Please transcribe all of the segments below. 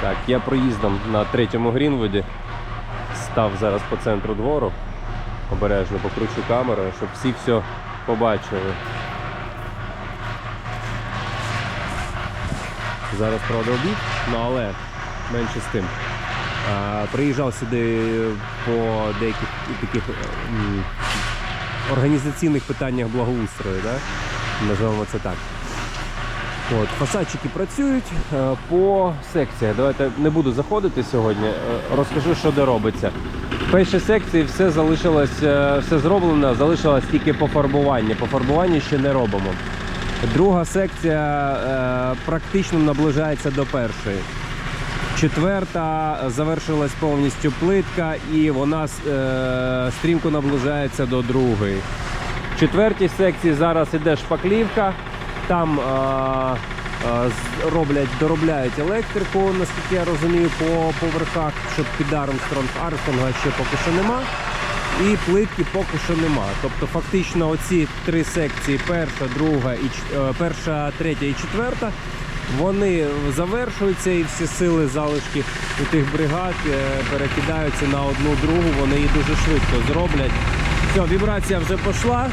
Так, я проїздом на третьому Грінвуді. Став зараз по центру двору. Обережно покручу камеру, щоб всі все побачили. Зараз правда обід, ну але менше з тим. Приїжджав сюди по деяких таких організаційних питаннях благоустрою, да? називаємо це так. От, фасадчики працюють е, по секціях. Давайте не буду заходити сьогодні. е, Розкажу, що де робиться. В першій секції все залишилось, е, все зроблено, залишилось тільки пофарбування. Пофарбування ще не робимо. Друга секція практично наближається до першої. Четверта завершилась повністю плитка і вона стрімко наближається до другої. В четвертій секції зараз іде шпаклівка. Там е, е, роблять, доробляють електрику, наскільки я розумію, по поверхах, щоб під Армстронг Армстронга ще поки що нема. І плитки поки що нема. Тобто фактично оці три секції, перша, друга і е, перша, третя і четверта, вони завершуються і всі сили залишки у тих бригад е, перекидаються на одну другу, вони її дуже швидко зроблять. Все, вібрація вже пішла.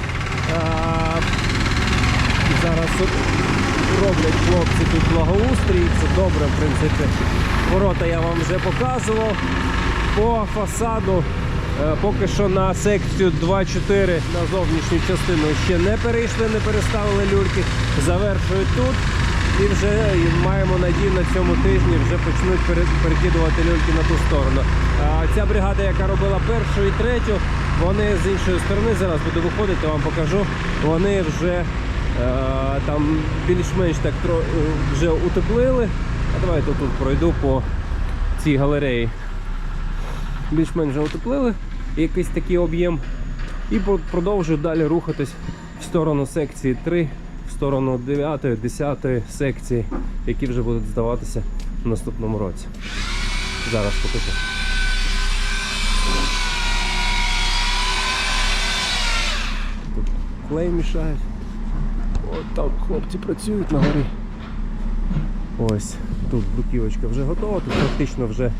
Роблять хлопці тут благоустрій, це добре, в принципі. Ворота я вам вже показував. По фасаду е, поки що на секцію 2-4 на зовнішню частину ще не перейшли, не переставили люльки. Завершують тут. І вже маємо надію на цьому тижні вже почнуть перекидувати люльки на ту сторону. А ця бригада, яка робила першу і третю, вони з іншої сторони зараз буду виходити, вам покажу. Вони вже там більш-менш так е, вже утеплили. А давайте тут пройду по цій галереї. Більш-менш утеплили якийсь такий об'єм. І продовжую далі рухатись в сторону секції 3, в сторону 9, 10 секції, які вже будуть здаватися в наступному році. Зараз покажу. Тут клей мішають. От там хлопці працюють на горі. Ось тут бруківочка вже готова. Тут практично вже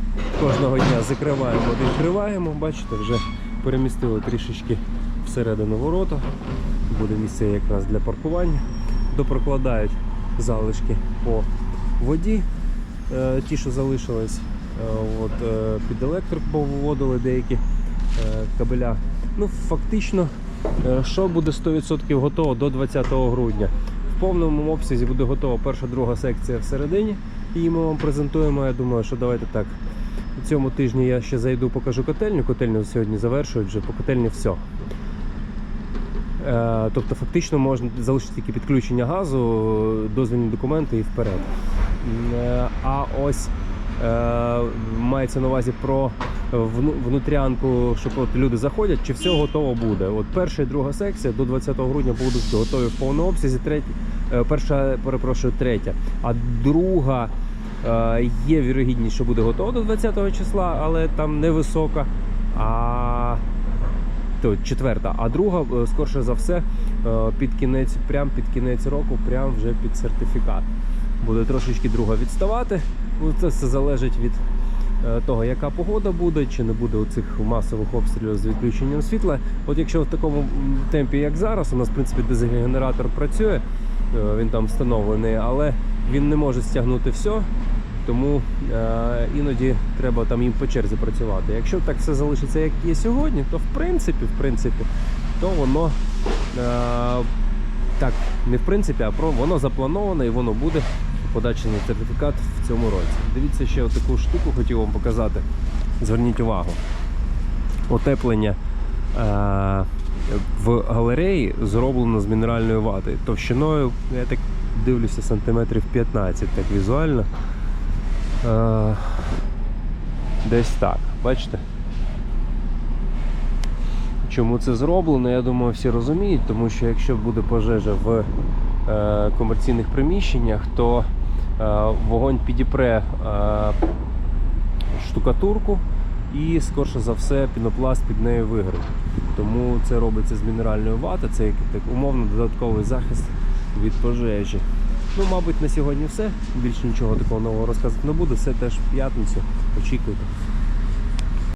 кожного дня закриваємо, відкриваємо. Бачите, вже перемістили трішечки всередину ворота. Буде місце якраз для паркування. Допрокладають залишки по воді. Е, Ті, що залишились, е, от, е, під електрику повиводили деякі кабеля. Ну, фактично, що буде 100% готово до 20 грудня. В повному обсязі буде готова перша, друга секція всередині. І ми вам презентуємо. Я думаю, що давайте так. У цьому тижні я ще зайду, покажу котельню. Котельню сьогодні завершують вже по котельні все. Е, Тобто фактично можна залишити тільки підключення газу, дозвільні документи і вперед. Е, А ось е, мається на увазі про внутрянку, що от люди заходять, чи все готово буде. От перша і друга секція до 20 грудня будуть готові в повному обсязі. Третя, е, перша, перепрошую, третя. А друга е, є вірогідність, що буде готова до 20 числа, але там невисока. А то четверта, а друга, е, скорше за все, під кінець, прям під кінець року, прям вже під сертифікат. Буде трошечки друга відставати. Ну, Це все залежить від того, яка погода буде, чи не буде цих масових обстрілів з відключенням світла. От якщо в такому темпі, як зараз, у нас в принципі дизель-генератор працює, е, він там встановлений, але він не може стягнути все. Тому е, іноді треба там їм по черзі працювати. Якщо так все залишиться, як є сьогодні, то в принципі, в принципі, то воно е, так, не в принципі, а воно заплановане і воно буде подача на сертифікат в цьому році. Дивіться ще таку штуку, хотів вам показати. Зверніть увагу. Отеплення е, в галереї зроблено з мінеральної вати. Товщиною, я так дивлюся, сантиметрів 15, так візуально. Е, десь так, бачите? Чому це зроблено, я думаю, всі розуміють, тому що якщо буде пожежа в е, комерційних приміщеннях, то вогонь підіпре е, штукатурку і, скорше за все, пінопласт під нею вигорить. Тому це робиться з мінеральної вати, це як так умовно додатковий захист від пожежі. Ну, мабуть, на сьогодні все. Більше нічого такого нового розказати не буду. Все теж в п'ятницю. Очікуйте.